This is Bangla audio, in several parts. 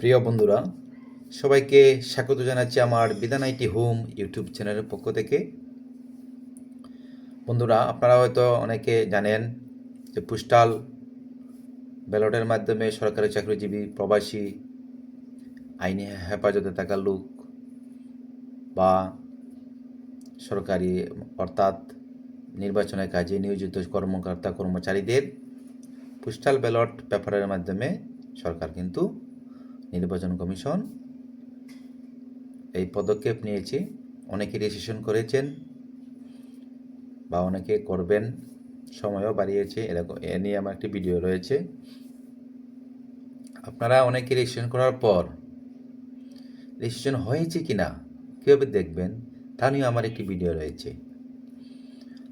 প্রিয় বন্ধুরা, সবাইকে স্বাগত জানাচ্ছি আমার বিধান আইটি হোম ইউটিউব চ্যানেলের পক্ষ থেকে। বন্ধুরা, আপনারা হয়তো অনেকে জানেন যে পোস্টাল ব্যালটের মাধ্যমে সরকারি চাকরিজীবী, প্রবাসী, আইনি হেফাজতে থাকা লোক বা সরকারি অর্থাৎ নির্বাচনের কাজে নিয়োজিত কর্মকর্তা, কর্মচারীদের পোস্টাল ব্যালট পেপারের মাধ্যমে সরকার কিন্তু নির্বাচন কমিশন। এই পদক্ষেপ নিয়েছে। অনেকে রেজিস্ট্রেশন করেছেন বা অনেকে করবেন। সময়ও বাড়িয়েছে। এরকম, এ নিয়ে আমার একটি ভিডিও রয়েছে। আপনারা অনেকে রেজিস্ট্রেশন করার পর রেজিস্ট্রেশন হয়েছে কি না, কীভাবে দেখবেন, তা নিয়ে আমার একটি ভিডিও রয়েছে।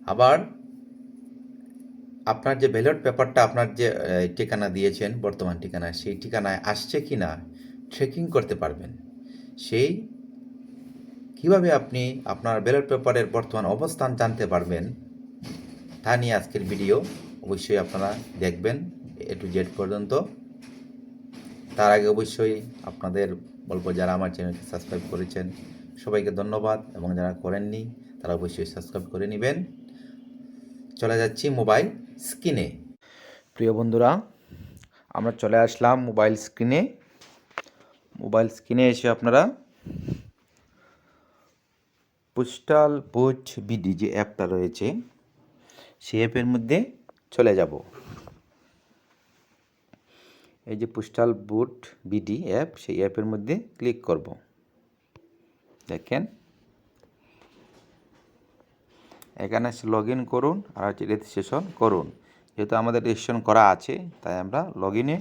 আবার আপনার যে ব্যালট পেপারটা আপনার যে ঠিকানা দিয়েছেন, বর্তমান ঠিকানা, সেই ঠিকানায় আসছে কি না ট্রেকিং করতে পারবেন। সেই কীভাবে আপনি আপনার ব্যালট পেপারের বর্তমান অবস্থান জানতে পারবেন, তা নিয়ে আজকের ভিডিও অবশ্যই আপনারা দেখবেন এ টু জেড পর্যন্ত। তার আগে অবশ্যই আপনাদের বলব, যারা আমার চ্যানেলকে সাবস্ক্রাইব করেছেন, সবাইকে ধন্যবাদ এবং যারা করেননি, তারা অবশ্যই সাবস্ক্রাইব করে নেবেন। চলে যাচ্ছি মোবাইল স্ক্রিনে। প্রিয় বন্ধুরা, আমরা চলে আসলাম মোবাইল স্ক্রিনে। মোবাইল স্ক্রিনে এসে আপনারা পোস্টাল পোচ বিডি যে অ্যাপটা রয়েছে, সেই অ্যাপের মধ্যে চলে যাব। এই যে পোস্টাল বুট বিডি অ্যাপ, সেই অ্যাপের মধ্যে ক্লিক করব। দেখেন। এখানে লগ ইন করুন আর হচ্ছে রেজিস্ট্রেশন করুন। যেহেতু আমাদের রেজিস্ট্রেশন করা আছে, তাই আমরা লগ ইনে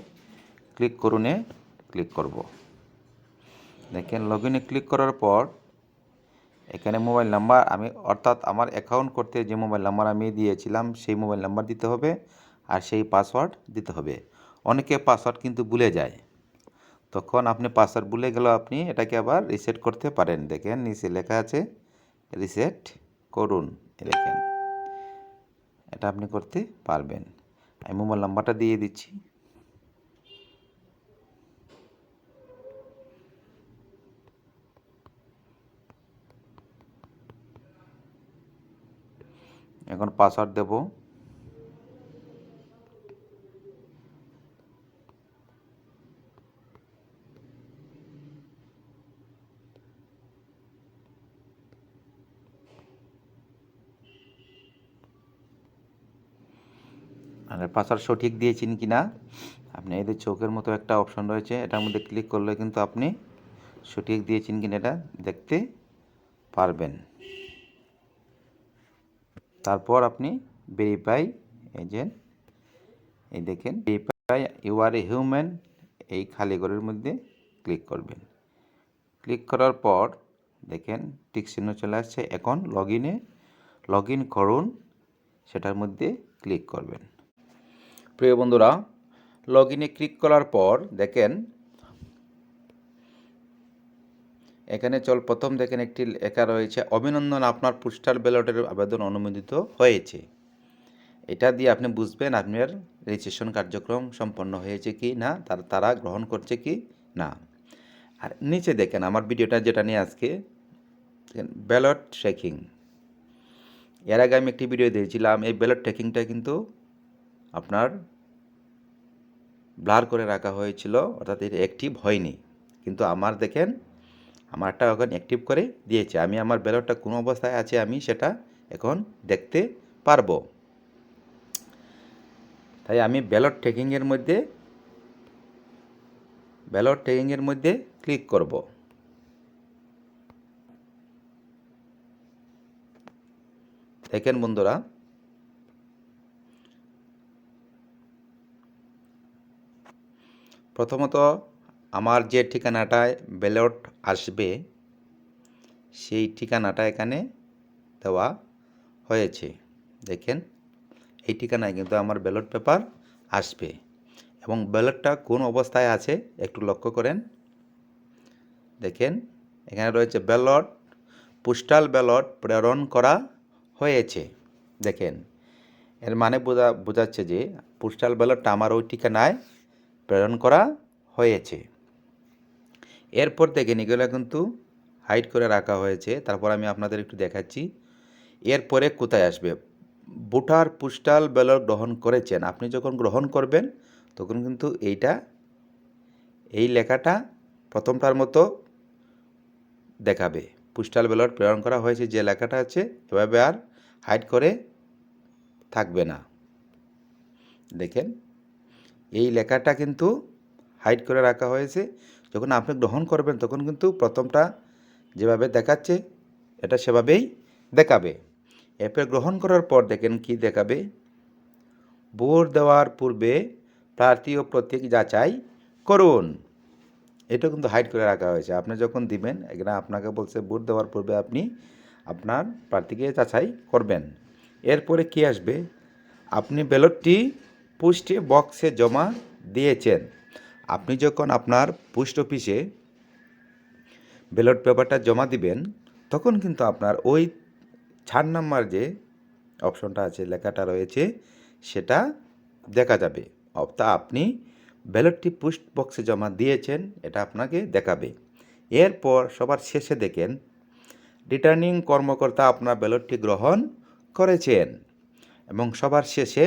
ক্লিক করুনে ক্লিক করব। দেখেন লগ ইনে ক্লিক করার পর এখানে মোবাইল নাম্বার আমি, অর্থাৎ আমার অ্যাকাউন্ট করতে যে মোবাইল নাম্বার আমি দিয়েছিলাম, সেই মোবাইল নাম্বার দিতে হবে আর সেই পাসওয়ার্ড দিতে হবে। অনেকে পাসওয়ার্ড কিন্তু ভুলে যায়। তখন আপনি পাসওয়ার্ড ভুলে গেলেও আপনি এটাকে আবার রিসেট করতে পারেন। দেখেন, নিচে লেখা আছে রিসেট করুন। দেখেন এটা আপনি করতে পারবেন। আমি মোবাইল নাম্বারটা দিয়ে দিচ্ছি। এখন পাসওয়ার্ড দেব। আর পাসওয়ার্ড সঠিক দিয়েছেন কি না আপনি এদের চোখের মতো একটা অপশন রয়েছে, এটার মধ্যে ক্লিক করলে কিন্তু আপনি সঠিক দিয়েছেন কিনা এটা দেখতে পারবেন। তারপর আপনি ভেরিফাই এজেন্ট এই দেখেন verify you are a human এই খালি ঘরের মধ্যে ক্লিক করবেন। ক্লিক করার পর দেখেন টিক চিহ্ন চলে আসছে, এখন লগ ইনে লগ ইন করুন, সেটার মধ্যে ক্লিক করবেন। প্রিয় বন্ধুরা লগ ইনে ক্লিক করার পর দেখেন, এখানে চল প্রথম দেখেন একটি লেখা রয়েছে, অভিনন্দন, আপনার পোস্টাল ব্যালটের আবেদন অনুমোদিত হয়েছে। এটা দিয়ে আপনি বুঝবেন আপনার রেজিস্ট্রেশন কার্যক্রম সম্পন্ন হয়েছে কি না, তার, তারা গ্রহণ করছে কি না। আর নিচে দেখেন, আমার ভিডিওটা যেটা নিয়ে আজকে ব্যালট ট্রেকিং এর আগে আমি একটি ভিডিও দিয়েছিলাম, এই ব্যালট ট্রেকিংটা কিন্তু আপনার ব্লার করে রাখা হয়েছিল, অর্থাৎ এটা অ্যাক্টিভ হয়নি। কিন্তু আমার দেখেন আমারটা এখন অ্যাক্টিভ করে দিয়েছে। আমি আমার ব্যালটটা কোন অবস্থায় আছে আমি সেটা এখন দেখতে পারব। তাই আমি ব্যালট ট্রেকিংয়ের মধ্যে ব্যালট ট্রেকিংয়ের মধ্যে ক্লিক করব। দেখেন বন্ধুরা প্রথমত আমার যে ঠিকানাটায় ব্যালট আসবে, সেই ঠিকানাটা এখানে দেওয়া হয়েছে। দেখেন, এই ঠিকানায় কিন্তু আমার ব্যালট পেপার আসবে এবং ব্যালটটা কোন অবস্থায় আছে একটু লক্ষ্য করেন। দেখেন, এখানে রয়েছে ব্যালট, পোস্টাল ব্যালট প্রেরণ করা হয়েছে। দেখেন, এর মানে বোঝা, বোঝাচ্ছে যে পোস্টাল ব্যালটটা আমার ওই ঠিকানায় প্রেরণ করা হয়েছে। এরপর দেখেন এগুলো কিন্তু হাইড করে রাখা হয়েছে। তারপর আমি আপনাদের একটু দেখাচ্ছি। এরপরে কোথায় আসবে? ভোটার পোস্টাল ব্যালট গ্রহণ করেছেন। আপনি যখন গ্রহণ করবেন, তখন কিন্তু এইটা, এই লেখাটা প্রথমটার মতো দেখাবে। পোস্টাল ব্যালট প্রেরণ করা হয়েছে যে লেখাটা আছে, এভাবে আর হাইড করে থাকবে না। দেখেন। এই লেখাটা কিন্তু হাইড করে রাখা হয়েছে। যখন আপনি গ্রহণ করবেন, তখন কিন্তু প্রথমটা যেভাবে দেখাচ্ছে, এটা সেভাবেই দেখাবে। এরপর গ্রহণ করার পর দেখেন কি দেখাবে। ভোট দেওয়ার পূর্বে প্রার্থী ও প্রতীক যাচাই করুন। এটা কিন্তু হাইড করে রাখা হয়েছে। আপনি যখন দিবেন, এখানে আপনাকে বলছে ভোট দেওয়ার পূর্বে আপনি আপনার প্রার্থীকে যাচাই করবেন। এরপরে কি আসবে? আপনি ব্যালটটি পুষ্টি বক্সে জমা দিয়েছেন। আপনি যখন আপনার পোস্ট অফিসে ব্যালট পেপারটা জমা দিবেন, তখন কিন্তু আপনার ওই চার নাম্বার যে অপশনটা আছে, লেখাটা রয়েছে, সেটা দেখা যাবে। অর্থাৎ আপনি ব্যালটটি পোস্ট বক্সে জমা দিয়েছেন, এটা আপনাকে দেখাবে। এরপর সবার শেষে দেখেন, রিটার্নিং কর্মকর্তা আপনার ব্যালটটি গ্রহণ করেছেন এবং সবার শেষে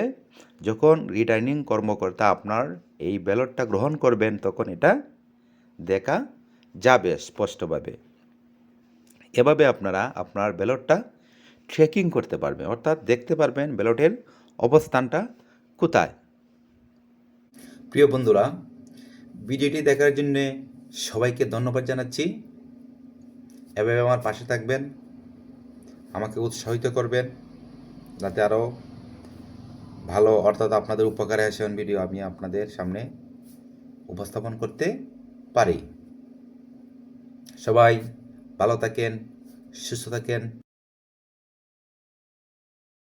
যখন রিটার্নিং কর্মকর্তা আপনার এই ব্যালটটা গ্রহণ করবেন, তখন এটা দেখা যাবে স্পষ্টভাবে। এভাবে আপনারা আপনার ব্যালটটা ট্রেকিং করতে পারবেন। অর্থাৎ দেখতে পারবেন ব্যালটের অবস্থানটা কোথায়। প্রিয় বন্ধুরা, ভিডিওটি দেখার জন্যে সবাইকে ধন্যবাদ জানাচ্ছি। এভাবে আমার পাশে থাকবেন, আমাকে উৎসাহিত করবেন, যাতে আরও ভালো অর্থাৎ আপনাদের উপকারে আসে এমন ভিডিও আমি আপনাদের সামনে উপস্থাপন করতে পারি। সবাই ভালো থাকেন, সুস্থ থাকেন।